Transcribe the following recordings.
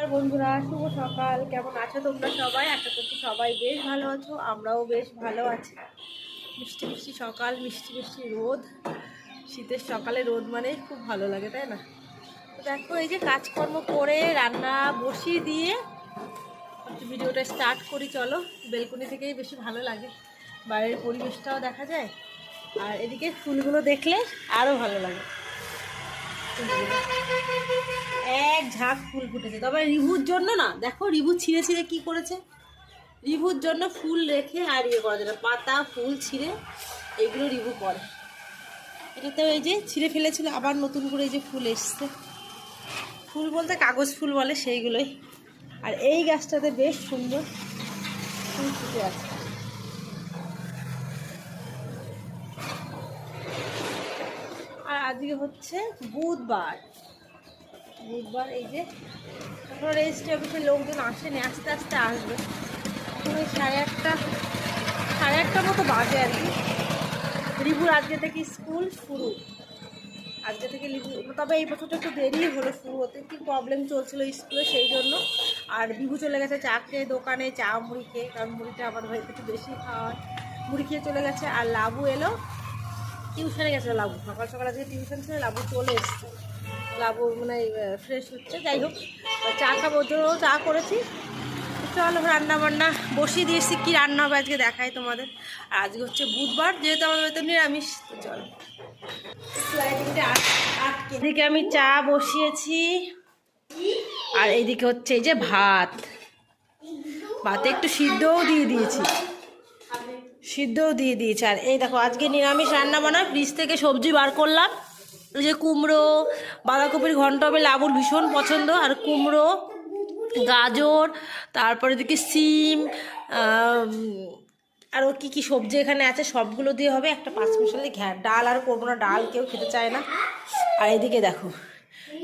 আর বন্ধুরা, শুভ সকাল। কেমন আছো তোমরা সবাই? আশা করছি সবাই বেশ ভালো আছো, আমরাও বেশ ভালো আছি। মিষ্টি মিষ্টি সকাল, মিষ্টি মিষ্টি রোদ। শীতের সকালে রোদ মানেই খুব ভালো লাগে, তাই না? তো দেখো, এই যে কাজকর্ম করে রান্না বসিয়ে দিয়ে ভিডিওটা স্টার্ট করি, চলো। বেলকনি থেকেই বেশি ভালো লাগে। বাইরের পরিবেশটাও দেখা যায়। আর এদিকে ফুলগুলো দেখলে আরও ভালো লাগে। এক ঝাঁক ফুল ফুটেছে। তবে রিভুর জন্য না, দেখো রিভু ছিঁড়ে ছিঁড়ে কি করেছে? রিভুর জন্য ফুল রেখে আর ইয়ে করা যায় পাতা, ফুল ছিঁড়ে এগুলো রিভু করে। এটাতে এই যে ছিঁড়ে ফেলেছিল, আবার নতুন করে এই যে ফুল এসছে। ফুল বলতে কাগজ ফুল বলে সেইগুলোই। আর এই গাছটাতে বেশ সুন্দর ফুল ফুটে আছে। আজকে হচ্ছে বুধবার। বুধবার এই যে এখন রেজিস্ট্রি অফিসের লোকজন আসেনি, আস্তে আস্তে আসবে। এখন ওই সাড়ে আটটা সাড়ে আটটা মতো বাজে আর কি। রিভুর আজকে থেকে স্কুল শুরু। আজকে থেকে লিভু তবে এই বছরটা একটু দেরি হলো শুরু হতে কি প্রবলেম চলছিল স্কুলে সেই জন্য। আর বিভু চলে গেছে চা খেয়ে দোকানে চা মুড়ি খেয়ে, কারণ মুড়িটা আমার ভাই একটু বেশি খাওয়ার মুড়ি খেয়ে চলে গেছে আর লাবু এলো। টিউশনে গেছে লাবু। সকাল সকাল আজকে টিউশন ছিল লাবু চলে এসছে। লাবু মানে ফ্রেশ হচ্ছে যাই হোক। চা খাব জন্য চা করেছি। চলো রান্না বান্না বসিয়ে দিয়েছি কী রান্না হবে আজকে দেখাই তোমাদের। আর আজকে হচ্ছে বুধবার যেহেতু আমার বাড়িতে নিরামিষ তো চলো। এদিকে আমি চা বসিয়েছি। আর এইদিকে হচ্ছে এই যে ভাত। ভাতে একটু সিদ্ধও দিয়ে দিয়েছি। সিদ্ধও দিয়ে দিয়েছে। আর এই দেখো, আজকে নিরামিষ রান্না বানা ফ্রিজ থেকে সবজি বার করলাম। ওই যে কুমড়ো, বাঁধাকপির ঘন্ট হবে, লাবুর ভীষণ পছন্দ। আর কুমড়ো, গাজর, তারপরে দিকে সিম আরও কী কী সবজি এখানে আছে, সবগুলো দিয়ে হবে একটা পাঁচ মিশালি ঘ্যা ডাল, আর করব না, ডাল কেউ খেতে চায় না। আর এদিকে দেখো,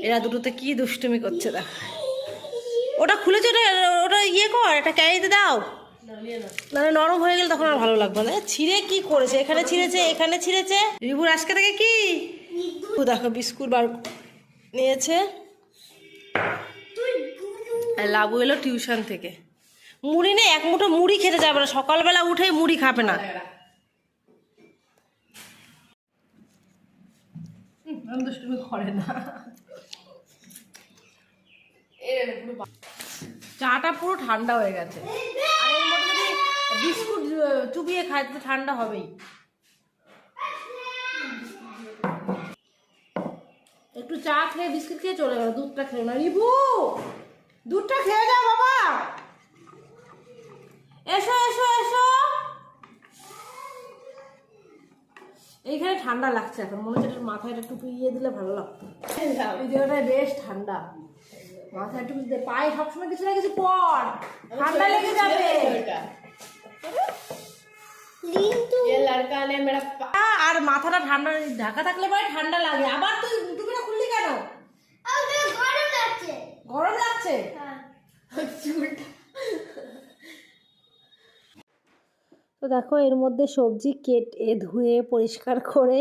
এরা দুটোতে কি দুষ্টুমি করছে, দেখো। ওটা খুলেছে, ওটা ওটা ইয়ে কর, একটা ক্যারিতে দাও। মানে নরম হয়ে গেলে তখন আর ভালো লাগবে না। ছিঁড়ে কি করেছে? এখানে ছিঁড়েছে এখানে ছিঁড়েছে। রিভুর আজকে থেকে কি? ও দেখো বিস্কুট বার নিয়েছে। লাবু এলো টিউশন থেকে। মুড়ি নেই এক মুঠো মুড়ি খেতে যাবে না। সকালবেলা উঠেই মুড়ি খাবে না। করে না চাটা পুরো ঠান্ডা হয়ে গেছে আর এর মধ্যে যদি বিস্কুট চুবিয়ে খায়, তো ঠান্ডা হবেই। একটু চা খেয়ে বিস্কুট খেয়ে চলে গেল, দুধটা খেয়ে না। রিভু দুধটা খেয়ে যাও বাবা। এসো এসো এসো। এইখানে ঠান্ডা লাগছে এখন, মনে হচ্ছে একটু মাথায় একটু ইয়ে দিলে ভালো লাগতো। এই বেশ ঠান্ডা। মাথায় দিতে পায়ে সবসময় কিছু না কিছু পর। ঠান্ডা লেগে যাবে। আর মাথাটা ঠান্ডা ঢাকা থাকলে পরে ঠান্ডা লাগে। আবার তুই টুপিটা খুললি কেন? গরম লাগছে। তো দেখো এর মধ্যে সবজি কেটে ধুয়ে পরিষ্কার করে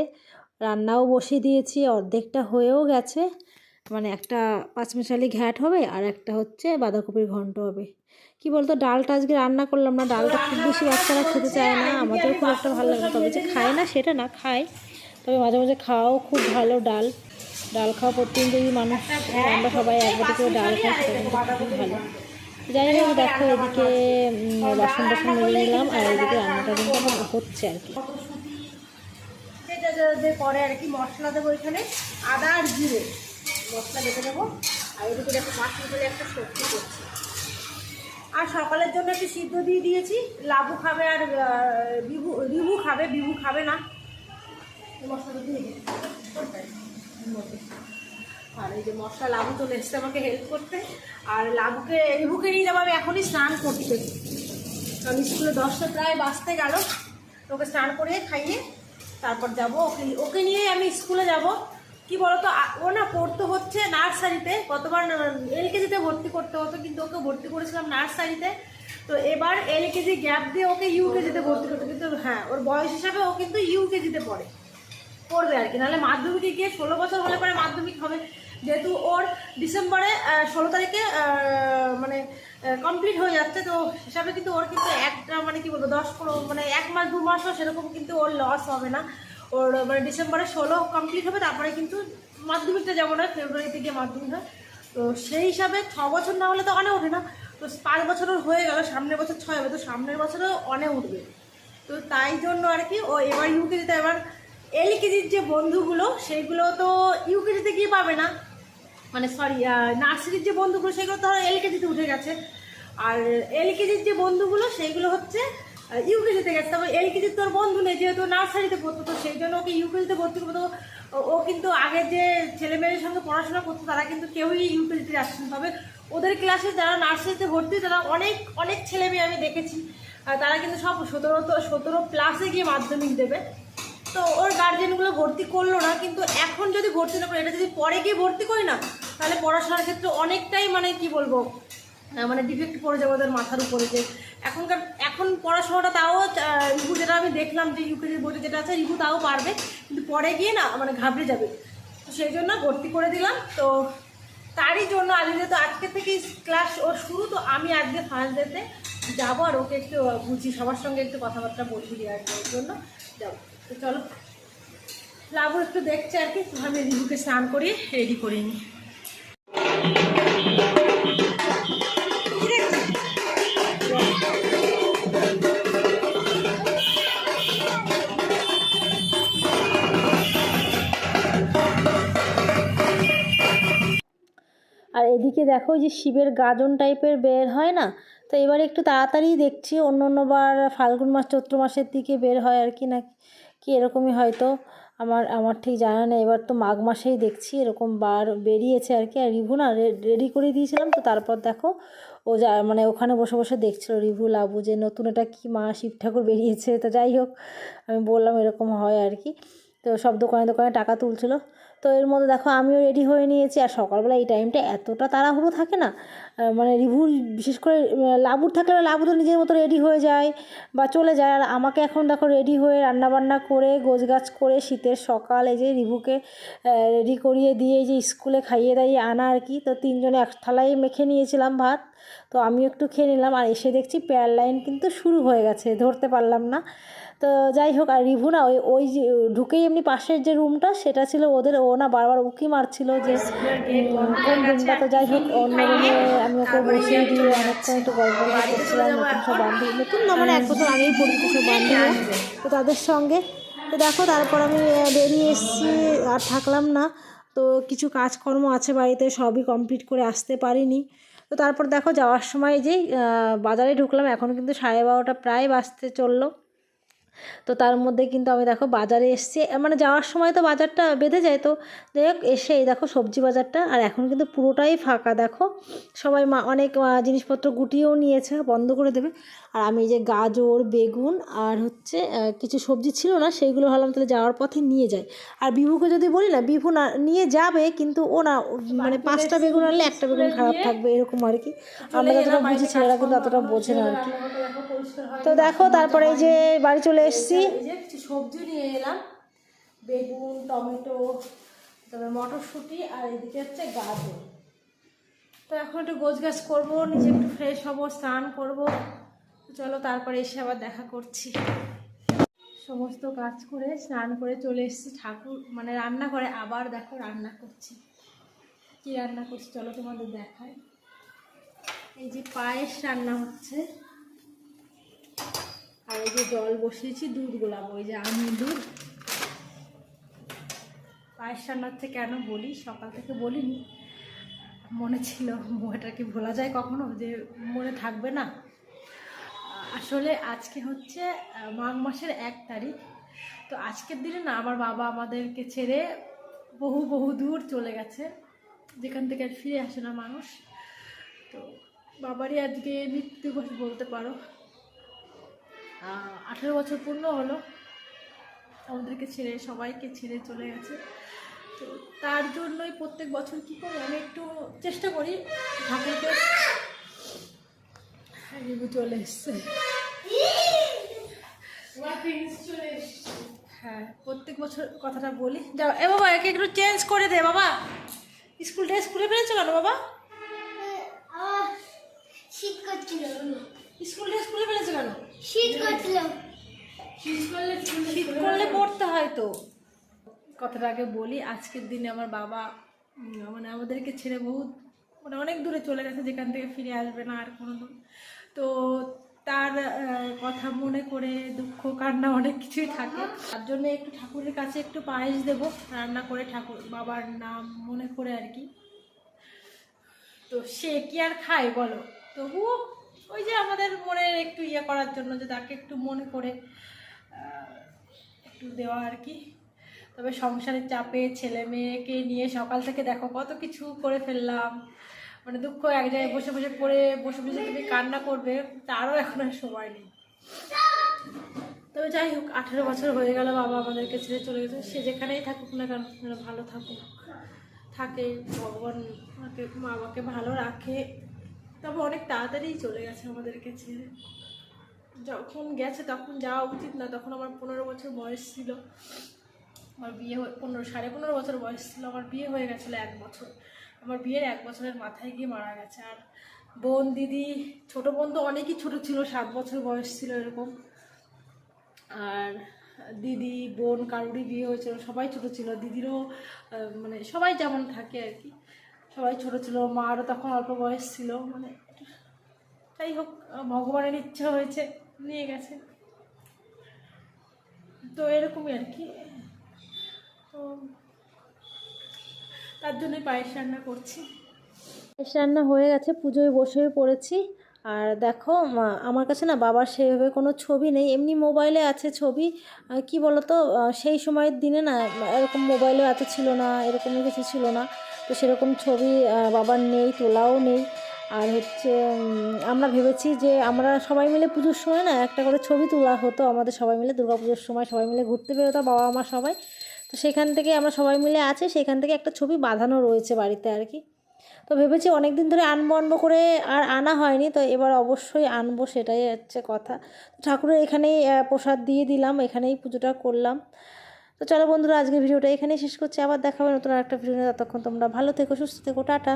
রান্নাও বসিয়ে দিয়েছি। অর্ধেকটা হয়েও গেছে। মানে একটা পাঁচমিশালি ঘ্যাট হবে আর একটা হচ্ছে বাঁধাকপির ঘন্ট হবে। কি বলতো, ডালটা আজকে রান্না করলাম না, ডালটা খুব বেশি বাচ্চারা খেতে চায় না আমাদের খুব একটা ভালো লাগে তবে যে খায় না সেটা না, খায়। তবে মাঝে মাঝে খাওয়াও খুব ভালো ডাল। ডাল খাওয়া প্রতিদিন যদি মানুষ, আমরা সবাই একবারে করে ডাল খাই, সেটা খুব ভালো। যাই হোক, দেখো, এদিকে বাসন টাসন মেরে নিলাম, আর এদিকে রান্নাটা কিন্তু আমার হচ্ছে আর কি। করে আর কি, মশলা দেবো এখানে, আদা আর জিরে। মশলা দেবো আর এদিকে দেখো মিনিটে একটা সবজি করছি। আর সকালের জন্য একটু সিদ্ধ দিয়ে দিয়েছি। লাবু খাবে আর বিভু রিভু খাবে, বিভু খাবে না। দিয়ে আর এই যে মশলা, লাবু চলে এসছে আমাকে হেল্প করতে। আর লাবুকে রিভুকে নিয়ে যাব আমি এখনই স্নান করতে। আমি স্কুলে দশটা প্রায় বাঁচতে গেল। ওকে স্নান করিয়ে খাইয়ে তারপর যাব। ওকে ওকে নিয়ে আমি স্কুলে যাব। কি বলতো ও না পড়তে হচ্ছে নার্সারিতে গতবার এলকেজিতে ভর্তি করতে হতো, কিন্তু ওকে ভর্তি করেছিলাম নার্সারিতে। তো এবার এলকেজি গ্যাপ দিয়ে ওকে ইউকেজিতে ভর্তি করতে কিন্তু হ্যাঁ ওর বয়স হিসাবে ও কিন্তু ইউকেজিতে পড়ে। পড়বে আর কি, নাহলে মাধ্যমিকে গিয়ে ষোলো বছর হলে পরে মাধ্যমিক হবে। যেহেতু ওর ডিসেম্বরে ষোলো তারিখে মানে কমপ্লিট হয়ে যাচ্ছে, তো হিসাবে কিন্তু ওর কিন্তু একটা মানে কি বলব, দশ মানে এক মাস, দু মাসও সেরকম কিন্তু ওর লস হবে না। ওর মানে ডিসেম্বরে ষোলো কমপ্লিট হবে, তারপরে কিন্তু মাধ্যমিকটা যেমন হয় ফেব্রুয়ারিতে গিয়ে মাধ্যমিক হয় তো সেই হিসাবে ছ বছর না হলে তো অনেক ওঠে না। তো পাঁচ বছর হয়ে গেল, সামনের বছর ছয় হবে, তো সামনের বছরও অনেক উঠবে। তো তাই জন্য আর কি, ও এবার ইউকেজিতে এবার এলকেজির যে বন্ধুগুলো সেইগুলো তো ইউকেজিতে গিয়ে পাবে না। মানে সরি নার্সারির যে বন্ধুগুলো, সেগুলো তো এলকেজিতে উঠে গেছে। আর এলকেজির যে বন্ধুগুলো সেইগুলো হচ্ছে ইউকেজিতে গেছে। তবে এলকেজির তোর বন্ধু নেই, যেহেতু নার্সারিতে পড়তো, তো সেই জন্য ওকে ইউকেজিতে ভর্তি করব। তো ও- কিন্তু আগে যে ছেলেমেয়েদের সঙ্গে পড়াশোনা করতো, তারা কিন্তু কেউই ইউকেজিতে যাচ্ছে না। তবে ওদের ক্লাসে যারা নার্সারিতে ভর্তি, তারা অনেক অনেক ছেলে মেয়ে আমি দেখেছি। তারা কিন্তু সব সতেরো তো, সতেরো প্লাসে গিয়ে মাধ্যমিক দেবে। তো ওর গার্জেনগুলো ভর্তি করল না, কিন্তু এখন যদি ভর্তি না করে, এটা যদি পরে গিয়ে ভর্তি করি না, তাহলে পড়াশোনার ক্ষেত্রে অনেকটাই মানে কি বলব মানে ডিফেক্ট পড়ে যাবে ওদের মাথার উপরে যে এখনকার এখন পড়াশোনাটা তাও রিভু যেটা আমি দেখলাম যে ইউকেজির বইটা যেটা আছে রিভু তাও পারবে, কিন্তু পরে গিয়ে না মানে ঘাবড়ে যাবে। তো সেই জন্য ভর্তি করে দিলাম। তো তারই জন্য আজকে যেহেতু আজকে থেকে ক্লাস ওর শুরু, তো আমি আজকে ফার্স্ট ডেতে যাব আর ওকে একটু বুঝি সবার সঙ্গে একটু কথাবার্তা বলবি ওর জন্য যাব। তো চলো। লাবু একটু দেখছে আর কি আমি রিভুকে স্নান করিয়ে রেডি করে আর এদিকে দেখো যে শিবের গাজন টাইপের বের হয় না? তো এবার একটু তাড়াতাড়ি দেখছি অন্য অন্যবার ফাল্গুন মাস, চৈত্র মাসের দিকে বের হয় আর কি না কি এরকমই হয়তো। আমার আমার ঠিক জানা নেই। এবার তো মাঘ মাসেই দেখছি এরকম বার বেরিয়েছে আর কি। আর রিভু না রেডি করে দিয়েছিলাম তো তারপর দেখো ও যা মানে ওখানে বসে বসে দেখছিল রিভু, লাবু যে নতুন এটা কি মা শিব ঠাকুর বেরিয়েছে। তো যাই হোক, আমি বললাম এরকম হয় আর কি। তো সব দোকানে দোকানে টাকা তুলছিল। তো এর মধ্যে দেখো আমিও রেডি হয়ে নিয়েছি। আর সকালবেলা এই টাইমটা এতটা তাড়াহুড়ো থাকে না মানে রিভুর বিশেষ করে লাবুর থাকলে লাবু তো নিজের মতো রেডি হয়ে যায় বা চলে যায়। আর আমাকে এখন দেখো রেডি হয়ে রান্নাবান্না করে, গোছগাছ করে শীতের সকাল যে রিভুকে রেডি করিয়ে দিয়ে যে স্কুলে খাইয়ে দাইয়ে আনা আর কি, তো তিনজনে এক থালায় মেখে নিয়েছিলাম ভাত। তো আমি একটু খেয়ে নিলাম। আর এসে দেখছি পেয়ার লাইন কিন্তু শুরু হয়ে গেছে, ধরতে পারলাম না। তো যাই হোক আর রিভু না ওই ওই যে ঢুকেই এমনি পাশের যে রুমটা সেটা ছিল ওদের ও না বারবার উকি মারছিল যে কোন রুমটা তো যাই হোক অন্য রুমে আমি ওকে বসিয়ে দিয়ে অনেকক্ষণ একটু গল্প করছিলাম নতুন সব বান্ধবী নতুন না মানে এক বছর আগেই পরিচিত সব বান্ধবী। তো তাদের সঙ্গে তো দেখো তারপর আমি বেরিয়ে এসেছি আর থাকলাম না। তো কিছু কাজকর্ম আছে বাড়িতে সবই কমপ্লিট করে আসতে পারিনি। তো তারপর দেখো যাওয়ার সময় আহ, বাজারে ঢুকলাম এখন কিন্তু সাড়ে বারোটা প্রায় বাজতে চলল। তো তার মধ্যে কিন্তু আমি দেখো বাজারে এসেছি মানে যাওয়ার সময় তো বাজারটা বেঁধে যায় তো। যাই হোক, এসে এই দেখো সবজি বাজারটা, আর এখন কিন্তু পুরোটাই ফাঁকা দেখো। সবাই মা, অনেক জিনিসপত্র গুটিয়েও নিয়েছে, বন্ধ করে দেবে। আর আমি এই যে গাজর, বেগুন, আর হচ্ছে কিছু সবজি ছিল না, সেইগুলো ভাবলাম তাহলে যাওয়ার পথে নিয়ে যাই। আর বিভুকে যদি বলি না, বিভু না, নিয়ে যাবে, কিন্তু ও না মানে পাঁচটা বেগুন আনলে একটা বেগুন খারাপ থাকবে, এরকম আর কি। আমরা যতটা বুঝি ছেলেরা কিন্তু অতটা বোঝে না আর কি। তো দেখো, তারপরে এই যে বাড়ি চলে এসেছি। কিছু সবজি নিয়ে এলাম। বেগুন, টমেটো, তারপরে মটরশুঁটি আর এদিকে হচ্ছে গাজর। তো এখন একটু গোছ গাছ করব, নিজে একটু ফ্রেশ হব, স্নান করব। চলো তারপরে এসে আবার দেখা করছি। সমস্ত কাজ করে, স্নান করে চলে এসেছি ঠাকুর মানে রান্না করে আবার দেখো রান্না করছি। কি রান্না করছি? চলো তোমাদের দেখায় এই যে পায়েস রান্না হচ্ছে। আর এই যে জল বসিয়েছি, দুধ গোলাবো ওই যে আমি দুধ। পায়েস হচ্ছে কেন বলি, সকাল থেকে বলিনি। মনে ছিল এটা কি ভোলা যায় কখনো, যে মনে থাকবে না। আসলে আজকে হচ্ছে মাঘ মাসের এক তারিখ। তো আজকের দিনে না, আমার বাবা আমাদেরকে ছেড়ে বহু বহু দূর চলে গেছে। যেখান থেকে আর ফিরে আসে না মানুষ। তো বাবারই আজকে মৃত্যু বলতে পারো। আঠেরো বছর পূর্ণ হলো। আমাদেরকে ছেড়ে সবাইকে ছেড়ে চলে গেছে। তো তার জন্যই প্রত্যেক বছর কী করি আমি একটু চেষ্টা করি ঠাকুরকে রিভু চলে এসছে। হ্যাঁ প্রত্যেক বছর কথাটা বলি। যাও এ বাবা একে একটু চেঞ্জ করে দে বাবা। স্কুল ড্রেস খুলে ফেলেছো কেন বাবা? শীত করছিল। স্কুল ড্রেস খুলে ফেলেছো কেন? শীত করছিল। শীত করলে পড়তে হয় তো। কথাটা আগে বলি আজকের দিনে আমার বাবা মানে আমাদেরকে ছেড়ে বহুত মানে অনেক দূরে চলে গেছে যেখান থেকে ফিরে আসবে না আর কোনো দিন তো তার কথা মনে করে দুঃখ কান্না অনেক কিছুই থাকে। তার জন্য একটু ঠাকুরের কাছে একটু পায়েস দেবো রান্না করে ঠাকুর বাবার নাম মনে করে আর কি। তো সে কি আর খায় বলো? তবুও ওই যে আমাদের মনে একটু ইয়ে করার জন্য যে তাকে একটু মনে করে একটু দেওয়া আর কি। তবে সংসারের চাপে ছেলে মেয়েকে নিয়ে সকাল থেকে দেখো কত কিছু করে ফেললাম। মানে দুঃখ এক জায়গায় বসে বসে পড়ে, বসে বসে তুমি কান্না করবে, তারও এখন আর সময় নেই। তবে যাই হোক, আঠেরো বছর হয়ে গেল, বাবা আমাদেরকে ছেড়ে চলে গেছে। সে যেখানেই থাকুক না কেন ভালো থাকুক। থাকে, ভগবান মা বাবাকে ভালো রাখে। তবে অনেক তাড়াতাড়ি চলে গেছে আমাদেরকে ছেড়ে যখন গেছে তখন যাওয়া উচিত না, তখন আমার পনেরো বছর বয়স ছিল। আমার বিয়ে পনেরো, সাড়ে পনেরো বছর বয়স ছিল, আমার বিয়ে হয়ে গেছিল এক বছর। আমার বিয়ের এক বছরের মাথায় গিয়ে মারা গেছে। আর বোন, দিদি, ছোটো বোন তো অনেকই ছোটো ছিল, সাত বছর বয়স ছিল এরকম। আর দিদি, বোন, কারুরই বিয়ে হয়েছিল, সবাই ছোট ছিল। দিদিরও মানে সবাই যেমন থাকে আর কি। সবাই ছোট ছিল মারও তখন অল্প বয়স ছিল মানে যাই হোক, ভগবানের ইচ্ছা হয়েছে, নিয়ে গেছে। তো এরকমই আর কি। তো তার জন্যই পায়েস রান্না করছি। পায়েস রান্না হয়ে গেছে, পুজোয় বসে পড়েছি। আর দেখো আমার কাছে না বাবার সেভাবে কোনো ছবি নেই, এমনি মোবাইলে আছে ছবি। কি বলতো সেই সময়ের দিনে না, এরকম মোবাইলও এত ছিল না, এরকম কিছু ছিল না। তো সেরকম ছবি বাবার নেই, তোলাও নেই। আর হচ্ছে আমরা ভেবেছি যে আমরা সবাই মিলে পুজোর সময় না একটা করে ছবি তোলা হতো আমাদের সবাই মিলে পুজোর সময় সবাই মিলে ঘুরতে বেরোতো বাবা, মা সবাই। তো সেখান থেকে আমরা সবাই মিলে আছে, সেখান থেকে একটা ছবি বাঁধানো রয়েছে বাড়িতে আর কি। তো ভেবেছি অনেক দিন ধরে আনব আনব করে আর আনা হয়নি, তো এবার অবশ্যই আনব সেটাই হচ্ছে কথা। ঠাকুরের এখানেই প্রসাদ দিয়ে দিলাম, এখানেই পুজোটা করলাম। তো চলো বন্ধুরা আজকে ভিডিওটা এখানেই শেষ করছি। আবার দেখাবে নতুন নতুন একটা ভিডিও নিয়ে। ততক্ষণ তোমরা ভালো থেকো, সুস্থ থেকো, টাটা।